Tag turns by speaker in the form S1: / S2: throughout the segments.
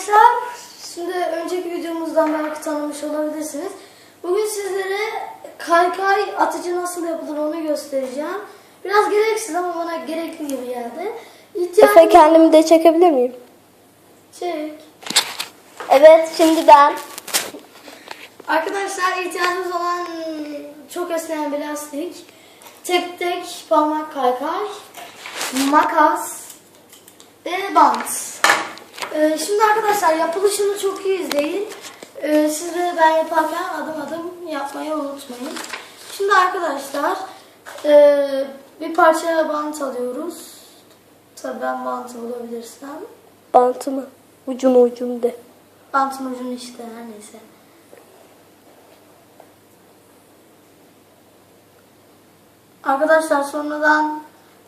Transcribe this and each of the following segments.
S1: arkadaşlar, şimdi önceki videomuzdan belki tanımış olabilirsiniz. Bugün sizlere kaykay atıcı nasıl yapılır onu göstereceğim. Biraz gereksiz ama bana gerekli gibi geldi.
S2: Efe
S1: İhtiyacımız
S2: kendimi de çekebilir miyim?
S1: Çek.
S2: Evet şimdi ben.
S1: Arkadaşlar ihtiyacımız olan çok esneyen bir lastik, tek tek parmak kaykay, makas ve bant. Ee, şimdi arkadaşlar yapılışını çok iyi izleyin. Ee, siz de ben yaparken adım adım yapmayı unutmayın. Şimdi arkadaşlar ee, bir parça bant alıyoruz. Tabii ben bant bulabilirsem.
S2: Bantımı. Ucunu ucunu de.
S1: Bantın ucunu işte her neyse. Arkadaşlar sonradan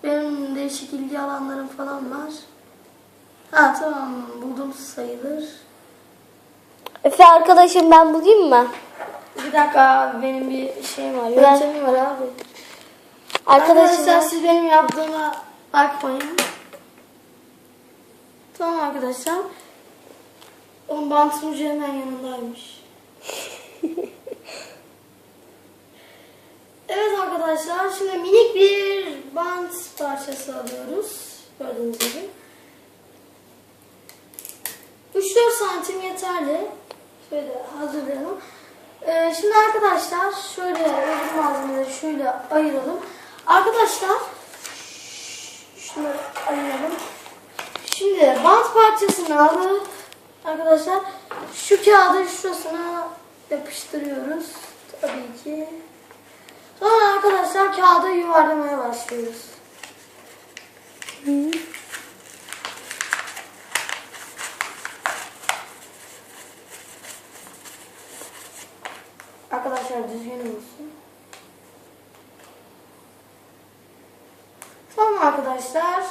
S1: benim değişik ilgi alanlarım falan var. Ha tamam buldum sayılır.
S2: Efe arkadaşım ben bulayım mı?
S1: Bir dakika abi benim bir şeyim var. Yöntemim var abi.
S2: Arkadaşım
S1: Arkadaşlar siz benim yaptığıma bakmayın. Tamam arkadaşlar. Onun bantın ucu hemen yanındaymış. evet arkadaşlar şimdi minik bir bant parçası alıyoruz. Gördüğünüz gibi. Santim yeterli. Şöyle hazırlayalım. Ee, şimdi arkadaşlar şöyle öbür malzemeleri şöyle ayıralım. Arkadaşlar şunları ayıralım. Şimdi bant parçasını alıp arkadaşlar şu kağıdı şurasına yapıştırıyoruz. Tabii ki. Sonra arkadaşlar kağıdı yuvarlamaya başlıyoruz. Arkadaşlar.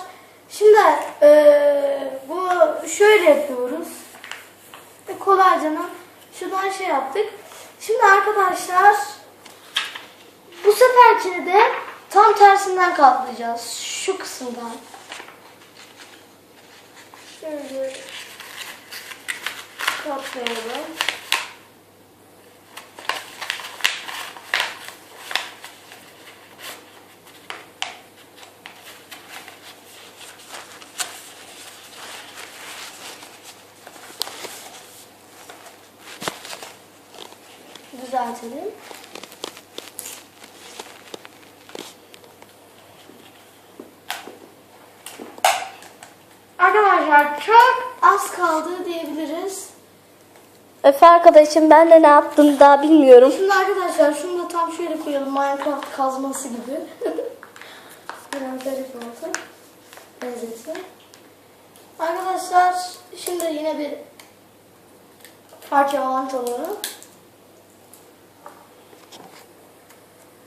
S1: Şimdi eee, bu şöyle yapıyoruz. Ve kolayca şuradan şey yaptık. Şimdi arkadaşlar bu seferkini de tam tersinden katlayacağız. Şu kısımdan. Şöyle katlayalım. Düzeltelim. Arkadaşlar çok az kaldı diyebiliriz.
S2: Efe arkadaşım ben de ne yaptım daha bilmiyorum.
S1: Şimdi arkadaşlar şunu da tam şöyle koyalım Minecraft kazması gibi. Biraz garip oldu. Benzeti. Arkadaşlar şimdi yine bir parça avant alalım.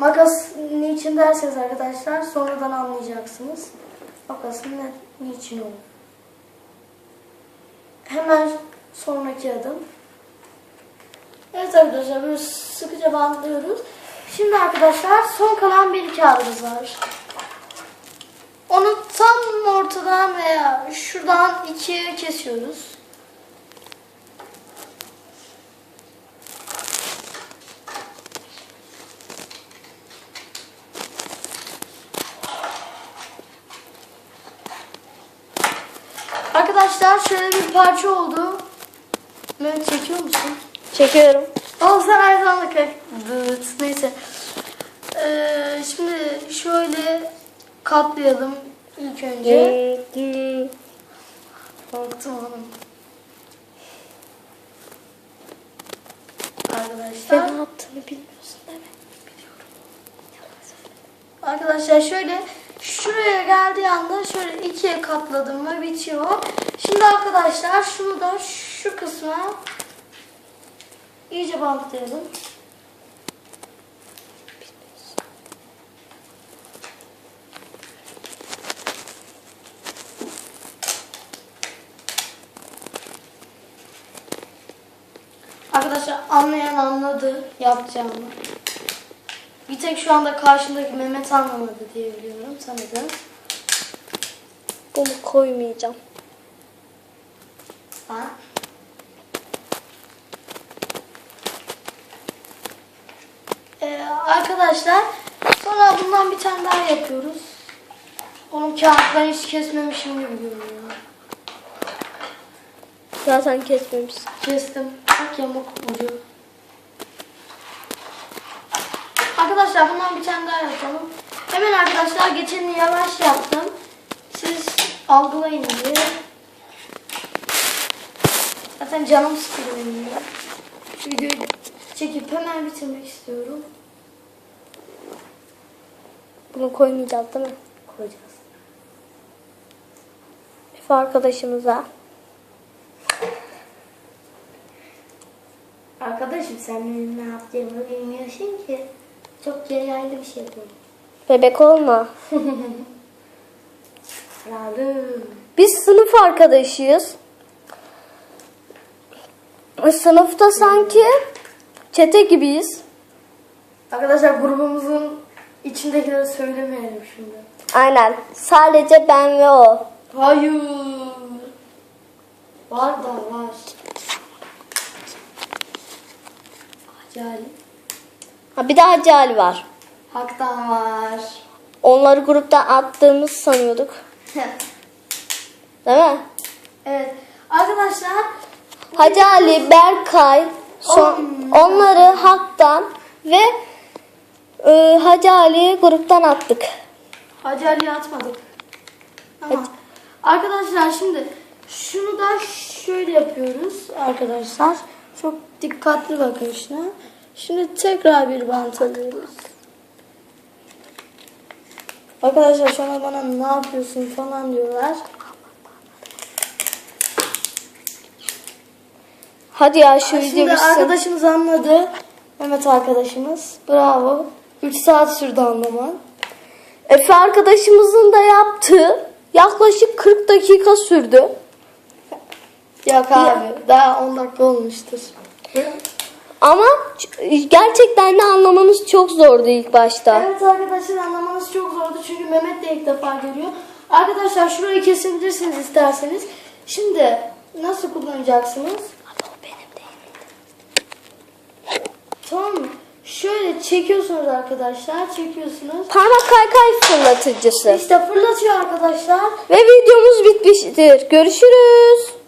S1: Makas niçin derseniz arkadaşlar sonradan anlayacaksınız. Makasın ne, niçin olur. Hemen sonraki adım. Evet arkadaşlar böyle sıkıca bantlıyoruz. Şimdi arkadaşlar son kalan bir kağıdımız var. Onu tam ortadan veya şuradan ikiye kesiyoruz. Arkadaşlar şöyle bir parça oldu. Mehmet çekiyor musun?
S2: Çekiyorum.
S1: Al sen aynı zamanda Neyse. Ee, şimdi şöyle katlayalım ilk önce. Korktum oğlum.
S2: Sen
S1: Arkadaşlar.
S2: ne yaptığını bilmiyorsun değil mi?
S1: Arkadaşlar şöyle şuraya geldiği anda şöyle ikiye katladım mı bitiyor. Şimdi arkadaşlar şunu da şu kısma iyice bantlayalım. Arkadaşlar anlayan anladı yapacağımı. Bir tek şu anda karşındaki Mehmet anlamadı diye biliyorum sanırım.
S2: Bunu koymayacağım.
S1: Ha? Ee, arkadaşlar sonra bundan bir tane daha yapıyoruz. Onun kağıtlarını hiç kesmemişim gibi görünüyor.
S2: Zaten kesmemiş.
S1: Kestim. Bak yamuk ucu. Arkadaşlar bundan bir tane daha yapalım. Hemen arkadaşlar geçeni yavaş yaptım. Siz algılayın diye. Zaten canım sıkılıyor benim de. Şu videoyu çekip hemen bitirmek istiyorum.
S2: Bunu koymayacağız değil mi?
S1: Koyacağız.
S2: Efe arkadaşımıza.
S1: Arkadaşım sen benim ne yaptığımı bilmiyorsun ki. Çok yaylı bir şey yapıyorum.
S2: Bebek olma. Biz sınıf arkadaşıyız. Sınıfta sanki çete gibiyiz.
S1: Arkadaşlar grubumuzun içindekileri söylemeyelim şimdi.
S2: Aynen. Sadece ben ve o.
S1: Hayır. Var da var. Acayip.
S2: Ha bir de Hacı Ali var.
S1: Haktan var.
S2: Onları gruptan attığımız sanıyorduk. Değil mi?
S1: evet. Arkadaşlar
S2: Hacı Ali, Berkay, son, onları Hak'tan ve e, Hacı Ali'yi gruptan attık.
S1: Hacı Ali'ye atmadık. Ama arkadaşlar şimdi şunu da şöyle yapıyoruz arkadaşlar. Çok dikkatli bakın şuna. Şimdi tekrar bir bant alıyoruz. Arkadaşlar sonra bana ne yapıyorsun falan diyorlar.
S2: Hadi ya şu video
S1: Şimdi
S2: bitsin.
S1: arkadaşımız anladı. Mehmet arkadaşımız. Bravo. 3 saat sürdü anlaman.
S2: Efe arkadaşımızın da yaptığı yaklaşık 40 dakika sürdü.
S1: Yok abi. Daha 10 dakika olmuştur.
S2: Ama gerçekten de anlamanız çok zordu ilk başta.
S1: Evet arkadaşlar anlamanız çok zordu çünkü Mehmet de ilk defa görüyor. Arkadaşlar şurayı kesebilirsiniz isterseniz. Şimdi nasıl kullanacaksınız? Tamam mı? Şöyle çekiyorsunuz arkadaşlar. Çekiyorsunuz.
S2: Parmak kaykay fırlatıcısı.
S1: İşte fırlatıyor arkadaşlar.
S2: Ve videomuz bitmiştir. Görüşürüz.